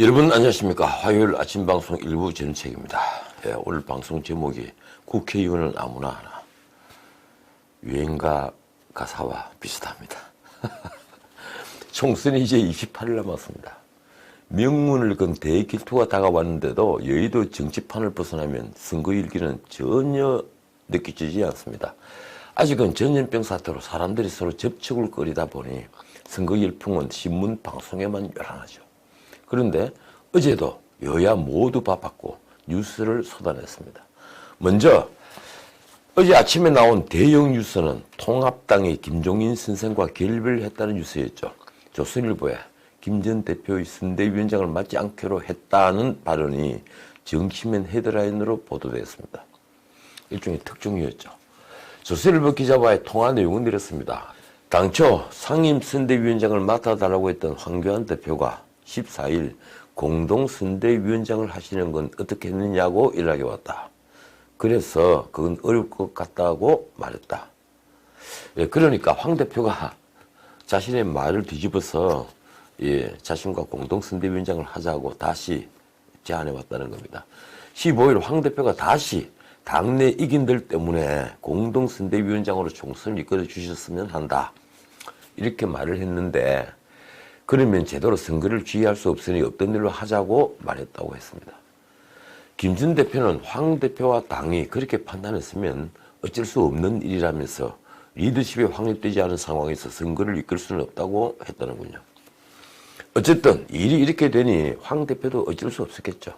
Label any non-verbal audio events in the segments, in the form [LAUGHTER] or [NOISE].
여러분 안녕하십니까? 화요일 아침 방송 일부 전책입니다. 예, 오늘 방송 제목이 국회의원은 아무나 하나. 유행가 가사와 비슷합니다. [LAUGHS] 총선이 이제 28일 남았습니다. 명문을 건 대길투가 다가왔는데도 여의도 정치판을 벗어나면 선거 일기는 전혀 느껴지지 않습니다. 아직은 전염병 사태로 사람들이 서로 접촉을 꺼리다 보니 선거 열풍은 신문 방송에만 요란하죠 그런데 어제도 여야 모두 바빴고 뉴스를 쏟아냈습니다. 먼저 어제 아침에 나온 대형 뉴스는 통합당이 김종인 선생과 결별을 했다는 뉴스였죠. 조선일보에 김전 대표의 선대위원장을 맡지 않기로 했다는 발언이 정치면 헤드라인으로 보도됐습니다. 일종의 특종이었죠. 조선일보 기자와의 통화 내용은 이렇습니다. 당초 상임 선대위원장을 맡아달라고 했던 황교안 대표가 14일 공동선대위원장을 하시는 건 어떻게 했느냐고 연락이 왔다. 그래서 그건 어려울 것 같다고 말했다. 예, 그러니까 황 대표가 자신의 말을 뒤집어서 예, 자신과 공동선대위원장을 하자고 다시 제안해 왔다는 겁니다. 15일 황 대표가 다시 당내 이긴들 때문에 공동선대위원장으로 총선을 이끌어 주셨으면 한다. 이렇게 말을 했는데 그러면 제대로 선거를 지휘할 수 없으니 없던 일로 하자고 말했다고 했습니다. 김준 대표는 황 대표와 당이 그렇게 판단했으면 어쩔 수 없는 일이라면서 리더십에 확립되지 않은 상황에서 선거를 이끌 수는 없다고 했다는군요. 어쨌든 일이 이렇게 되니 황 대표도 어쩔 수 없었겠죠.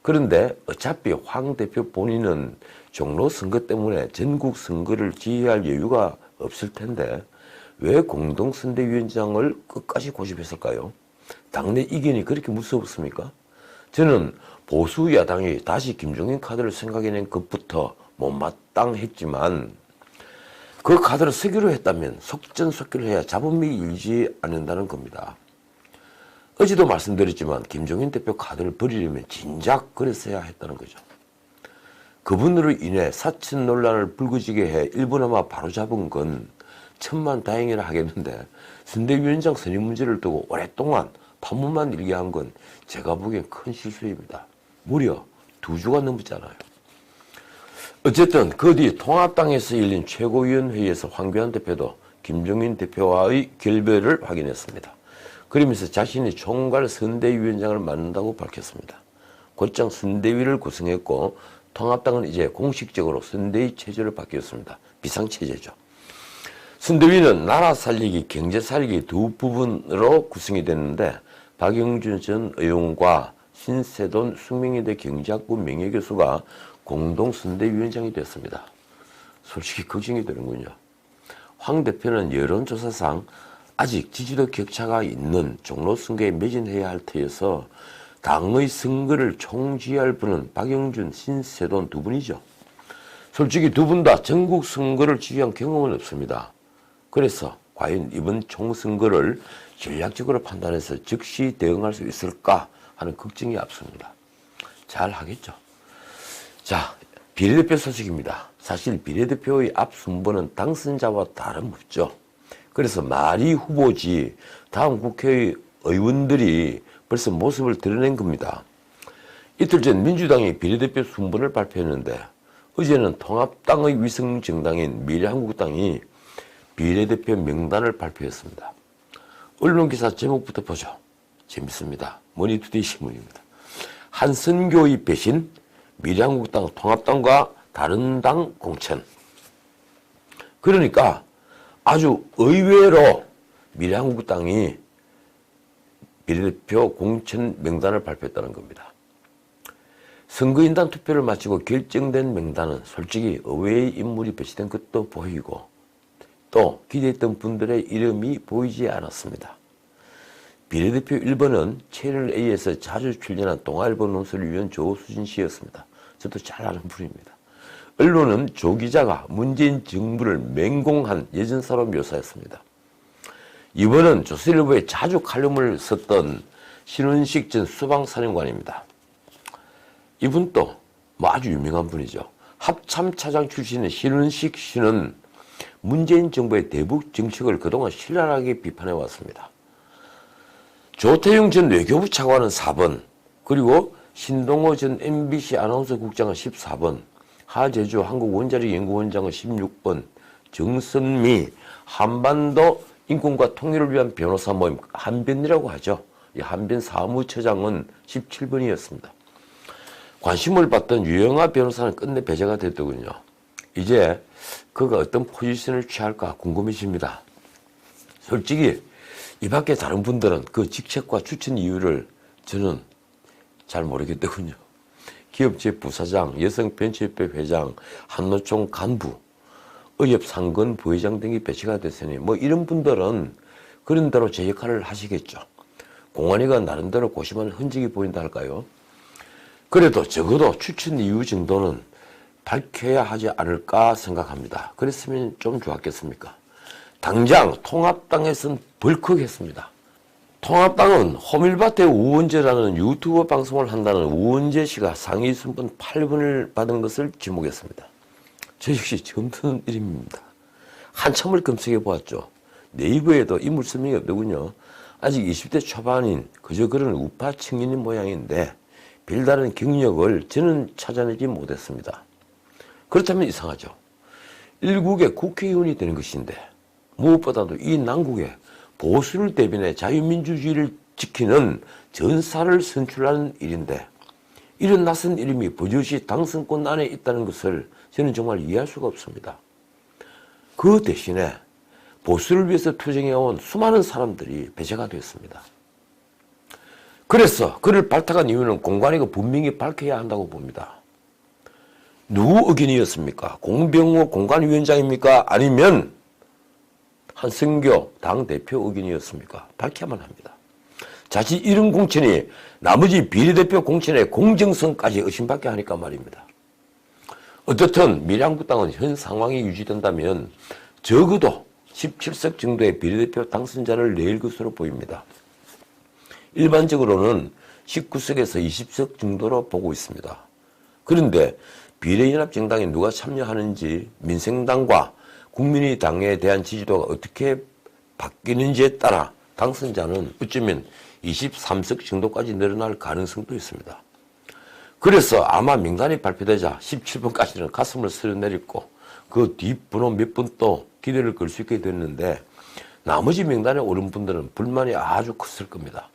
그런데 어차피 황 대표 본인은 종로 선거 때문에 전국 선거를 지휘할 여유가 없을 텐데 왜 공동선대위원장을 끝까지 고집했을까요? 당내 이견이 그렇게 무섭습니까? 저는 보수 야당이 다시 김종인 카드를 생각해낸 것부터 못마땅했지만 그 카드를 쓰기로 했다면 속전속결 해야 잡음이 일지 않는다는 겁니다. 어제도 말씀드렸지만 김종인 대표 카드를 버리려면 진작 그랬어야 했다는 거죠. 그분으로 인해 사친 논란을 불거지게 해 일부나마 바로잡은 건 천만 다행이라 하겠는데 선대위원장 선임 문제를 두고 오랫동안 판문만 일게 한 건 제가 보기엔 큰 실수입니다. 무려 두 주가 넘었잖아요. 어쨌든 그 뒤 통합당에서 열린 최고위원회의에서 황교안 대표도 김종인 대표와의 결별을 확인했습니다. 그러면서 자신이 총괄 선대위원장을 맡는다고 밝혔습니다. 곧장 선대위를 구성했고 통합당은 이제 공식적으로 선대위 체제를 바뀌었습니다. 비상체제죠. 선대위는 나라 살리기, 경제 살리기 두 부분으로 구성이 됐는데 박영준 전 의원과 신세돈 숙명여대 경제학부 명예교수가 공동 선대위원장이 됐습니다. 솔직히 걱정이 되는군요. 황 대표는 여론조사상 아직 지지도 격차가 있는 종로 선거에 매진해야 할 터여서 당의 선거를 총지휘할 분은 박영준, 신세돈 두 분이죠. 솔직히 두 분 다 전국 선거를 지휘한 경험은 없습니다. 그래서 과연 이번 총선거를 전략적으로 판단해서 즉시 대응할 수 있을까 하는 걱정이 앞섭니다. 잘 하겠죠. 자, 비례대표 소식입니다. 사실 비례대표의 앞 순번은 당선자와 다름없죠. 그래서 말이 후보지 다음 국회의 의원들이 벌써 모습을 드러낸 겁니다. 이틀 전 민주당이 비례대표 순번을 발표했는데 어제는 통합당의 위성정당인 미래한국당이 비례대표 명단을 발표했습니다. 언론기사 제목부터 보죠. 재밌습니다. 머니투데이 신문입니다. 한선교의 배신, 미래한국당 통합당과 다른 당 공천. 그러니까 아주 의외로 미래한국당이 비례대표 공천 명단을 발표했다는 겁니다. 선거인단 투표를 마치고 결정된 명단은 솔직히 의외의 인물이 배치된 것도 보이고 또 기대했던 분들의 이름이 보이지 않았습니다. 비례대표 1번은 채널A에서 자주 출연한 동아일보 논설위원 조수진 씨였습니다. 저도 잘 아는 분입니다. 언론은 조 기자가 문재인 정부를 맹공한 예전사로 묘사했습니다. 이번은 조선일보에 자주 칼럼을 썼던 신원식 전 수방사령관입니다. 이분도 뭐 아주 유명한 분이죠. 합참 차장 출신의 신원식 씨는 문재인 정부의 대북 정책을 그동안 신랄하게 비판해 왔습니다. 조태용 전 외교부 차관은 4번, 그리고 신동호 전 MBC 아나운서 국장은 14번, 하재주 한국원자력연구원장은 16번, 정선미 한반도 인권과 통일을 위한 변호사 모임 한변이라고 하죠. 이 한변 사무처장은 17번이었습니다. 관심을 받던 유영아 변호사는 끝내 배제가 됐더군요. 이제 그가 어떤 포지션을 취할까 궁금해집니다. 솔직히 이 밖에 다른 분들은 그 직책과 추천 이유를 저는 잘 모르겠더군요. 기업체 부사장, 여성벤처협회 회장, 한노총 간부, 의협 상근 부회장 등이 배치가 됐으니 뭐 이런 분들은 그런 대로 제 역할을 하시겠죠. 공안위가 나름대로 고심한 흔적이 보인다 할까요? 그래도 적어도 추천 이유 정도는 밝혀야 하지 않을까 생각합니다. 그랬으면 좀 좋았겠습니까? 당장 통합당에선 벌컥했습니다. 통합당은 호밀밭의 우원재라는 유튜브 방송을 한다는 우원재 씨가 상위 순번 8번을 받은 것을 지목했습니다. 저 역시 처음 듣는 이름입니다. 한참을 검색해 보았죠. 네이버에도 인물 설명이 없더군요. 아직 20대 초반인 그저 그런 우파 청년인 모양인데 별다른 경력을 저는 찾아내지 못했습니다. 그렇다면 이상하죠. 일국의 국회의원이 되는 것인데 무엇보다도 이 난국에 보수를 대변해 자유민주주의를 지키는 전사를 선출하는 일인데 이런 낯선 이름이 버젓이 당선권 안에 있다는 것을 저는 정말 이해할 수가 없습니다. 그 대신에 보수를 위해서 투쟁해온 수많은 사람들이 배제가 됐습니다. 그래서 그를 발탁한 이유는 공관위가 분명히 밝혀야 한다고 봅니다. 누구 의견이었습니까? 공병호 공관위원장입니까? 아니면 한승교 당대표 의견이었습니까? 밝혀야만 합니다. 자칫 이런 공천이 나머지 비례대표 공천의 공정성까지 의심받게 하니까 말입니다. 어떻든 미래한국당은 현 상황이 유지된다면 적어도 17석 정도의 비례대표 당선자를 낼 것으로 보입니다. 일반적으로는 19석에서 20석 정도로 보고 있습니다. 그런데 비례연합정당에 누가 참여하는지 민생당과 국민의당에 대한 지지도가 어떻게 바뀌는지에 따라 당선자는 어쩌면 23석 정도까지 늘어날 가능성도 있습니다. 그래서 아마 명단이 발표되자 17번까지는 가슴을 쓸어내렸고 그 뒷번호 몇분또 기대를 걸 수 있게 됐는데 나머지 명단에 오른 분들은 불만이 아주 컸을 겁니다.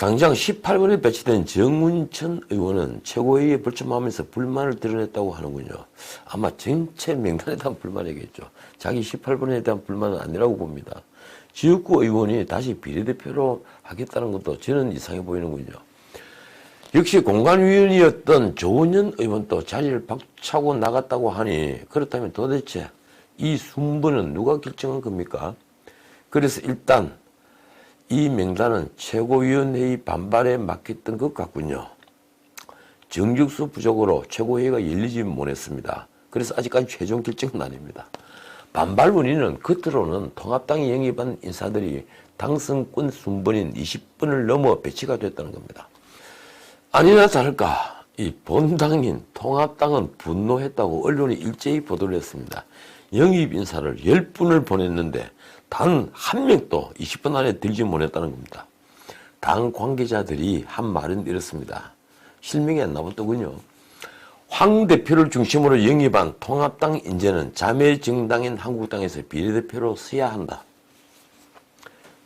당장 18번에 배치된 정운천 의원은 최고위에 불참하면서 불만을 드러냈다고 하는군요. 아마 전체 명단에 대한 불만이겠죠. 자기 18번에 대한 불만은 아니라고 봅니다. 지역구 의원이 다시 비례대표로 하겠다는 것도 저는 이상해 보이는군요. 역시 공관위원이었던 조은현 의원도 자리를 박차고 나갔다고 하니 그렇다면 도대체 이 순번은 누가 결정한 겁니까? 그래서 일단 이 명단은 최고위원회의 반발에 맡겼던 것 같군요. 정직수 부족으로 최고회의가 열리지 못했습니다. 그래서 아직까지 최종 결정은 아닙니다. 반발 문의는 겉으로는 통합당이 영입한 인사들이 당선권 순번인 20번을 넘어 배치가 됐다는 겁니다. 아니나 다를까 이 본당인 통합당은 분노했다고 언론이 일제히 보도를 했습니다. 영입 인사를 10분을 보냈는데 단 한 명도 20분 안에 들지 못했다는 겁니다. 당 관계자들이 한 말은 이렇습니다. 실명이 안 나왔더군요. 황 대표를 중심으로 영입한 통합당 인재는 자매 정당인 한국당에서 비례대표로 서야 한다.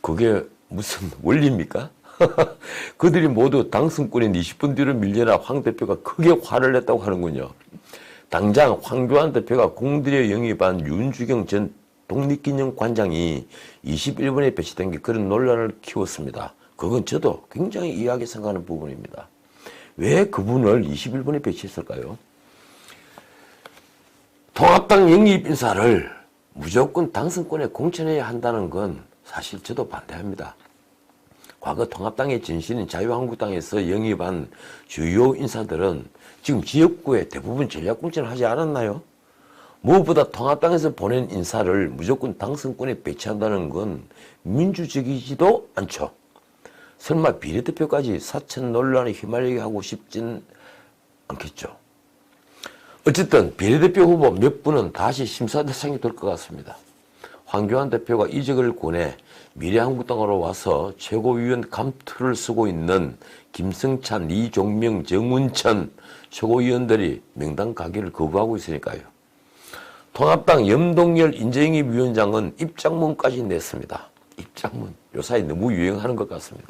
그게 무슨 원리입니까? [LAUGHS] 그들이 모두 당선권인 20분 뒤로 밀려나 황 대표가 크게 화를 냈다고 하는군요. 당장 황교안 대표가 공들여 영입한 윤주경 전 독립기념관장이 21번에 배치된 게 그런 논란을 키웠습니다. 그건 저도 굉장히 이해하게 생각하는 부분입니다. 왜 그분을 21번에 배치했을까요? 통합당 영입 인사를 무조건 당선권에 공천해야 한다는 건 사실 저도 반대합니다. 과거 통합당의 진신인 자유한국당에서 영입한 주요 인사들은 지금 지역구에 대부분 전략 공천을 하지 않았나요? 무엇보다 통합당에서 보낸 인사를 무조건 당선권에 배치한다는 건 민주적이지도 않죠. 설마 비례대표까지 사천 논란에 휘말리게 하고 싶진 않겠죠. 어쨌든 비례대표 후보 몇 분은 다시 심사 대상이 될 것 같습니다. 황교안 대표가 이직을 권해 미래한국당으로 와서 최고위원 감투를 쓰고 있는 김승찬, 이종명, 정운천 최고위원들이 명단 가기를 거부하고 있으니까요. 통합당 염동열 인재영입 위원장은 입장문까지 냈습니다. 입장문. 요사이 너무 유행하는 것 같습니다.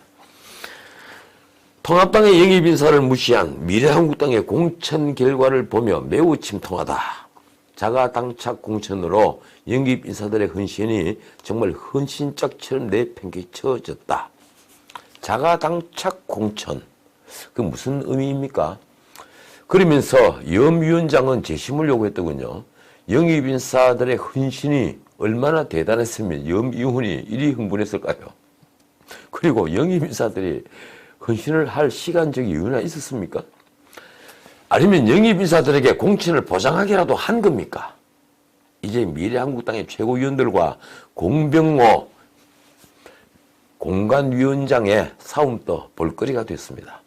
통합당의 영입 인사를 무시한 미래한국당의 공천 결과를 보며 매우 침통하다. 자가 당착 공천으로 영입 인사들의 헌신이 정말 헌신짝처럼 내팽개쳐졌다. 자가 당착 공천. 그 무슨 의미입니까? 그러면서 염 위원장은 재심을 요구했더군요. 영입 인사들의 헌신이 얼마나 대단했으면 염 이훈이 이리 흥분했을까요? 그리고 영입 인사들이 헌신을 할 시간적 이유나 있었습니까? 아니면 영입 인사들에게 공천을 보장하기라도 한 겁니까? 이제 미래한국당의 최고위원들과 공병호 공간위원장의 싸움도 볼거리가 됐습니다.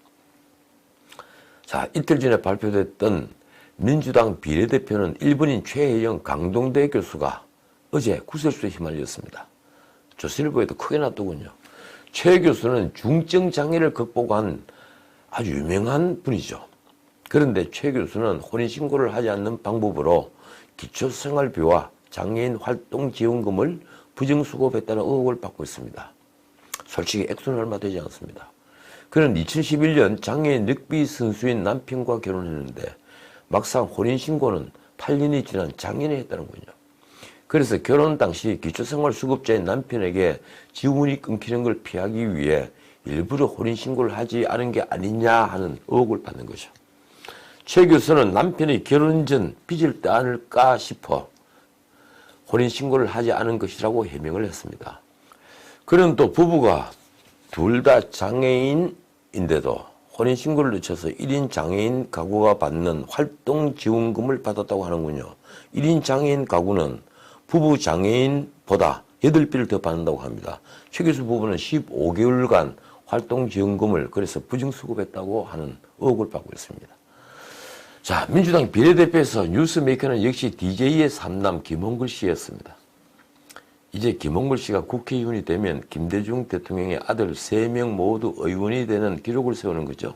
자, 이틀 전에 발표됐던 민주당 비례대표는 일본인 최혜영 강동대 교수가 어제 구설수에 휘말렸습니다. 조선일보에도 크게 났더군요. 최 교수는 중증 장애를 극복한 아주 유명한 분이죠. 그런데 최 교수는 혼인신고를 하지 않는 방법으로 기초생활비와 장애인 활동 지원금을 부정수급했다는 의혹을 받고 있습니다. 솔직히 액수는 얼마 되지 않습니다. 그는 2011년 장애인 늑비 선수인 남편과 결혼했는데 막상 혼인신고는 8년이 지난 작년에 했다는군요. 그래서 결혼 당시 기초생활수급자인 남편에게 지원이 끊기는 걸 피하기 위해 일부러 혼인신고를 하지 않은 게 아니냐 하는 의혹을 받는 거죠. 최 교수는 남편이 결혼 전 빚을 떠안을까 싶어 혼인신고를 하지 않은 것이라고 해명을 했습니다. 그는 또 부부가 둘 다 장애인인데도 혼인 신고를 늦춰서 1인 장애인 가구가 받는 활동 지원금을 받았다고 하는군요. 1인 장애인 가구는 부부 장애인보다 8배를 더 받는다고 합니다. 최 교수 부부는 15개월간 활동 지원금을 그래서 부정 수급했다고 하는 의혹을 받고 있습니다. 자, 민주당 비례대표에서 뉴스메이커는 역시 DJ의 삼남 김홍글 씨였습니다. 이제 김홍글 씨가 국회의원이 되면 김대중 대통령의 아들 3명 모두 의원이 되는 기록을 세우는 거죠.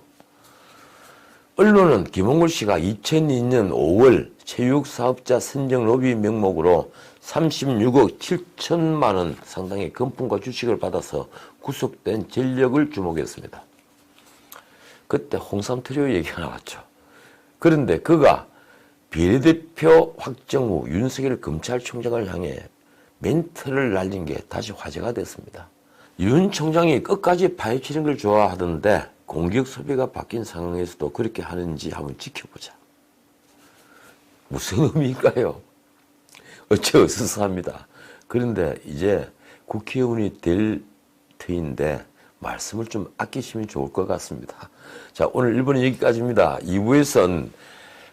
언론은 김홍글 씨가 2002년 5월 체육사업자 선정 로비 명목으로 36억 7천만 원 상당의 금품과 주식을 받아서 구속된 전력을 주목했습니다. 그때 홍삼 트리오 얘기가 나왔죠. 그런데 그가 비례대표 확정 후 윤석열 검찰총장을 향해 멘트를 날린 게 다시 화제가 됐습니다. 윤 총장이 끝까지 파헤치는 걸 좋아하던데 공격 소비가 바뀐 상황에서도 그렇게 하는지 한번 지켜보자. 무슨 [LAUGHS] 의미일까요? 어째 어스스합니다. 그런데 이제 국회의원이 될 터인데 말씀을 좀 아끼시면 좋을 것 같습니다. 자, 오늘 1부는 여기까지입니다. 2부에선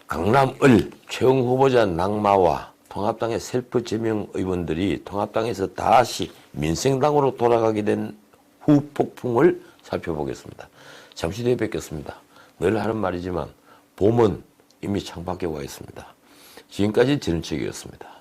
강남을 최영 후보자 낙마와 통합당의 셀프 제명 의원들이 통합당에서 다시 민생당으로 돌아가게 된 후폭풍을 살펴보겠습니다. 잠시 뒤에 뵙겠습니다. 늘 하는 말이지만 봄은 이미 창밖에 와 있습니다. 지금까지 지른책이었습니다.